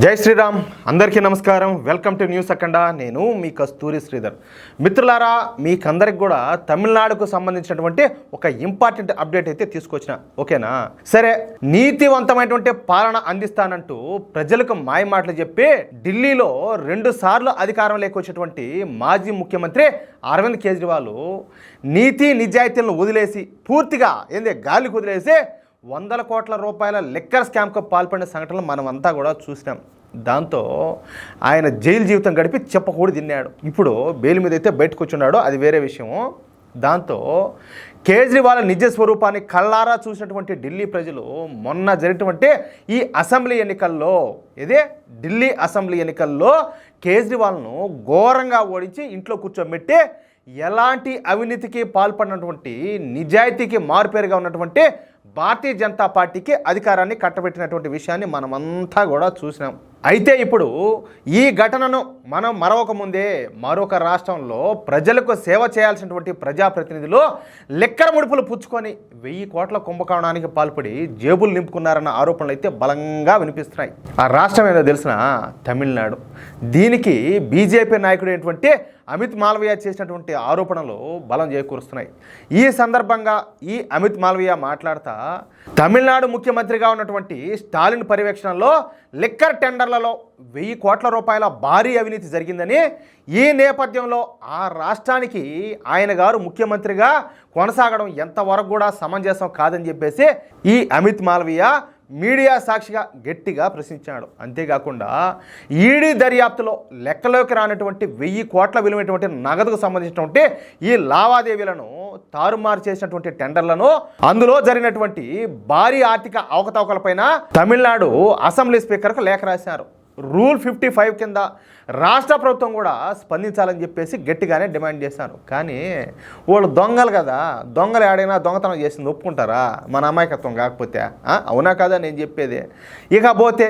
జై శ్రీరామ్. అందరికీ నమస్కారం. Welcome to news Akhanda. నేను మీ కస్తూరి శ్రీధర్. మిత్రులారా మీకందరికి కూడా తమిళనాడుకు సంబంధించినటువంటి ఒక ఇంపార్టెంట్ అప్డేట్ అయితే తీసుకొచ్చిన. ఓకేనా? సరే నీతివంతమైనటువంటి పాలన అందిస్తానంటూ ప్రజలకు మాయ మాటలు చెప్పి ఢిల్లీలో రెండు సార్లు అధికారం లేకొచ్చినటువంటి మాజీ ముఖ్యమంత్రి అరవింద్ కేజ్రీవాల్ నీతి నిజాయితీలను వదిలేసి పూర్తిగా ఏంది గాలికి వదిలేసి వందల కోట్ల రూపాయల లిక్కర్ స్కామ్కు పాల్పడిన సంఘటనలు మనమంతా కూడా చూసినాం. దాంతో ఆయన జైలు జీవితం గడిపి చెప్పకూడదు తిన్నాడు. ఇప్పుడు బెయిల్ మీద అయితే బయటకు వచ్చున్నాడు అది వేరే విషయం. దాంతో కేజ్రీవాల్ నిజ స్వరూపాన్ని కళ్ళారా చూసినటువంటి ఢిల్లీ ప్రజలు మొన్న జరిగినటువంటి ఈ అసెంబ్లీ ఎన్నికల్లో ఇదే ఢిల్లీ అసెంబ్లీ ఎన్నికల్లో కేజ్రీవాల్ను ఘోరంగా ఓడించి ఇంట్లో కూర్చోబెట్టి ఎలాంటి అవినీతికి పాల్పడినటువంటి నిజాయితీకి మారుపేరుగా ఉన్నటువంటి భారతీయ జనతా పార్టీకి అధికారాన్ని కట్టబెట్టినటువంటి విషయాన్ని మనమంతా కూడా చూసినాం. అయితే ఇప్పుడు ఈ ఘటనను మనం మరొక ముందే మరొక రాష్ట్రంలో ప్రజలకు సేవ చేయాల్సినటువంటి ప్రజాప్రతినిధులు లెక్కర ముడుపులు పుచ్చుకొని వెయ్యి కోట్ల కుంభకోణానికి పాల్పడి జేబులు నింపుకున్నారన్న ఆరోపణలు అయితే బలంగా వినిపిస్తున్నాయి. ఆ రాష్ట్రం ఏదో తెలిసిన? తమిళనాడు. దీనికి బీజేపీ నాయకుడు అయినటువంటి అమిత్ మాల్వియా చేసినటువంటి ఆరోపణలు బలం చేకూరుస్తున్నాయి. ఈ సందర్భంగా ఈ అమిత్ మాల్వియా మాట్లాడుతా తమిళనాడు ముఖ్యమంత్రిగా ఉన్నటువంటి స్టాలిన్ పర్యవేక్షణలో లిక్కర్ టెండర్లలో వెయ్యి కోట్ల రూపాయల భారీ అవినీతి జరిగిందని ఈ నేపథ్యంలో ఆ రాష్ట్రానికి ఆయన గారు ముఖ్యమంత్రిగా కొనసాగడం ఎంతవరకు కూడా సమంజసం కాదని చెప్పేసి ఈ అమిత్ మాల్వియా మీడియా సాక్షిగా గట్టిగా ప్రశ్నించాడు అంతేకాకుండా ఈడీ దర్యాప్తులో లెక్కలోకి రానటువంటి వెయ్యి కోట్ల విలువైనటువంటి నగదుకు సంబంధించినటువంటి ఈ లావాదేవీలను తారుమారు చేసినటువంటి టెండర్లను అందులో జరిగినటువంటి భారీ ఆర్థిక అవకతవకలపైన తమిళనాడు అసెంబ్లీ స్పీకర్కు లేఖ రాశారు. రూల్ ఫిఫ్టీ ఫైవ్ కింద రాష్ట్ర ప్రభుత్వం కూడా స్పందించాలని చెప్పేసి గట్టిగానే డిమాండ్ చేశారు. కానీ వాళ్ళు దొంగలు కదా దొంగలు ఆడైనా దొంగతనం చేసింది ఒప్పుకుంటారా? మన అమాయకత్వం కాకపోతే అవునా కదా నేను చెప్పేది? ఇకపోతే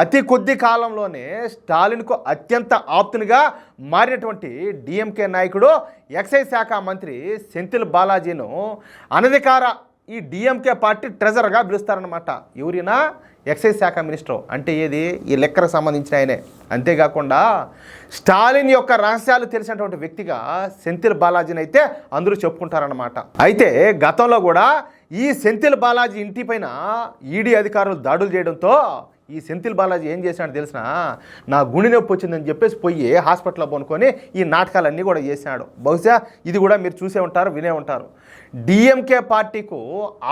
అతి కొద్ది కాలంలోనే స్టాలిన్కు అత్యంత ఆప్తునిగా మారినటువంటి డిఎంకే నాయకుడు ఎక్సైజ్ శాఖ మంత్రి సెంతిల్ బాలాజీను అనధికార ఈ డిఎంకే పార్టీ ట్రెజర్గా పిలుస్తారనమాట ఎవరినా ఎక్సైజ్ శాఖ మినిస్టర్ అంటే ఏది? ఈ లెక్కకు సంబంధించిన ఆయనే. అంతేకాకుండా స్టాలిన్ యొక్క రహస్యాలు తెలిసినటువంటి వ్యక్తిగా సెంథిల్ బాలాజీని అయితే అందరూ చెప్పుకుంటారనమాట అయితే గతంలో కూడా ఈ సెంథిల్ బాలాజీ ఇంటిపైన ఈడీ అధికారులు దాడులు చేయడంతో ఈ సెంథిల్ బాలాజీ ఏం చేశాడు తెలిసిన నా గుండె నొప్పి వచ్చిందని చెప్పేసి పోయి హాస్పిటల్లో పనుకొని ఈ నాటకాలన్నీ కూడా చేశాడు. బహుశా ఇది కూడా మీరు చూసే ఉంటారు వినే ఉంటారు. డిఎంకే పార్టీకు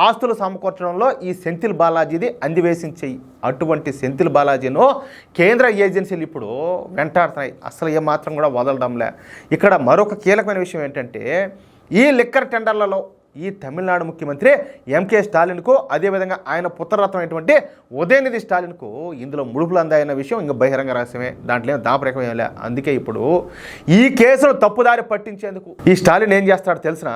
ఆస్తులు సమకూర్చడంలో ఈ సెంథిల్ బాలాజీది అందివేసిన చెయ్యి అటువంటి సెంథిల్ బాలాజీను కేంద్ర ఏజెన్సీలు ఇప్పుడు వెంటాడుతున్నాయి. అసలు ఏమాత్రం కూడా వదలడంలే. ఇక్కడ మరొక కీలకమైన విషయం ఏంటంటే ఈ లిక్కర్ టెండర్లలో ఈ తమిళనాడు ముఖ్యమంత్రి ఎంకే స్టాలిన్కు అదేవిధంగా ఆయన పుత్రరత్నం అయినటువంటి ఉదయనిధి స్టాలిన్కు ఇందులో ముడుపులు అందాయన్న విషయం ఇంకా బహిరంగ రహస్యమే. దాంట్లో ఏం దాపరేకం ఏం లే. అందుకే ఇప్పుడు ఈ కేసును తప్పుదారి పట్టించేందుకు ఈ స్టాలిన్ ఏం చేస్తాడో తెలిసిన?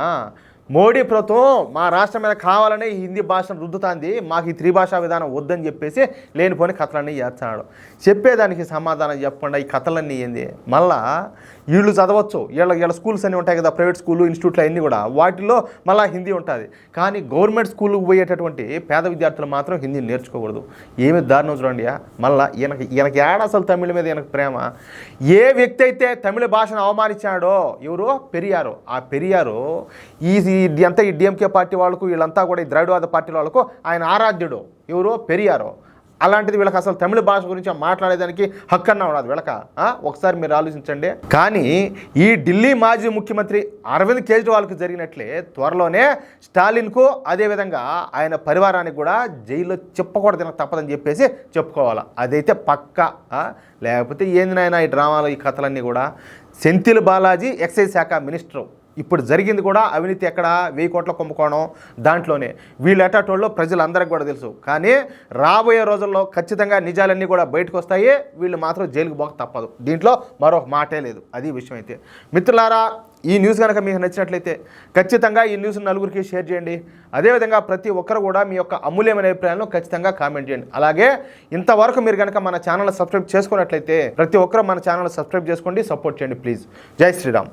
మోడీ ప్రభుత్వం మా రాష్ట్రం మీద కావాలనే హిందీ భాషను రుద్దుతాంది మాకు ఈ త్రిభాషా విధానం వద్దని చెప్పేసి లేనిపోని కథలన్నీ చేస్తున్నాడు. చెప్పేదానికి సమాధానం చెప్పకుండా ఈ కథలన్నీ ఏంది? మళ్ళా వీళ్ళు చదవచ్చు. వీళ్ళ వీళ్ళ స్కూల్స్ అన్నీ ఉంటాయి కదా ప్రైవేట్ స్కూల్ ఇన్స్టిట్యూట్లు అన్నీ కూడా. వాటిలో మళ్ళీ హిందీ ఉంటుంది. కానీ గవర్నమెంట్ స్కూల్కి పోయేటటువంటి పేద విద్యార్థులు మాత్రం హిందీ నేర్చుకోకూడదు. ఏమి దారుణం చూడండి మళ్ళీ ఈయనకి ఈయనకి ఏడ అసలు తమిళ మీద ఈయనకు ప్రేమ? ఏ వ్యక్తి అయితే తమిళ భాషను అవమానించాడో ఎవరు? పెరియారు. ఆ పెరియారు ఈ ఈ- అంతా ఈ డిఎంకే పార్టీ వాళ్ళకు వీళ్ళంతా కూడా ఈ ద్రవిడవాద పార్టీ వాళ్ళకు ఆయన ఆరాధ్యుడు. ఎవరు? పెరియారో. అలాంటిది వీళ్ళకి అసలు తమిళ భాష గురించి మాట్లాడేదానికి హక్కు అన్న ఉన్నది వీళ్ళక. ఒకసారి మీరు ఆలోచించండి. కానీ ఈ ఢిల్లీ మాజీ ముఖ్యమంత్రి అరవింద్ కేజ్రీవాల్కు జరిగినట్లే త్వరలోనే స్టాలిన్కు అదేవిధంగా ఆయన పరివారానికి కూడా జైల్లో చెప్పకూడదు తప్పదని చెప్పేసి చెప్పుకోవాలి. అదైతే పక్క. లేకపోతే ఏంది నాయన ఈ డ్రామాలు ఈ కథలన్నీ కూడా? సెంతిల్ బాలాజీ ఎక్సైజ్ శాఖ మినిస్టరు. ఇప్పుడు జరిగింది కూడా అవినీతి ఎక్కడ? వెయ్యి కోట్ల కుంభకోణం దాంట్లోనే. వీళ్ళు ఎటాటోళ్ళు ప్రజలందరికీ కూడా తెలుసు. కానీ రాబోయే రోజుల్లో ఖచ్చితంగా నిజాలన్నీ కూడా బయటకు వస్తాయి. వీళ్ళు మాత్రం జైలుకు పోక తప్పదు. దీంట్లో మరో మాటే లేదు. అది విషయం అయితే. మిత్రులారా ఈ న్యూస్ కనుక మీకు నచ్చినట్లయితే ఖచ్చితంగా ఈ న్యూస్ నలుగురికి షేర్ చేయండి. అదేవిధంగా ప్రతి ఒక్కరు కూడా మీ యొక్క అమూల్యమైన అభిప్రాయాలను ఖచ్చితంగా కామెంట్ చేయండి. అలాగే ఇంతవరకు మీరు కనుక మన ఛానల్ సబ్స్క్రైబ్ చేసుకున్నట్లయితే ప్రతి ఒక్కరు మన ఛానల్ సబ్స్క్రైబ్ చేసుకోండి సపోర్ట్ చేయండి ప్లీజ్. జై శ్రీరామ్.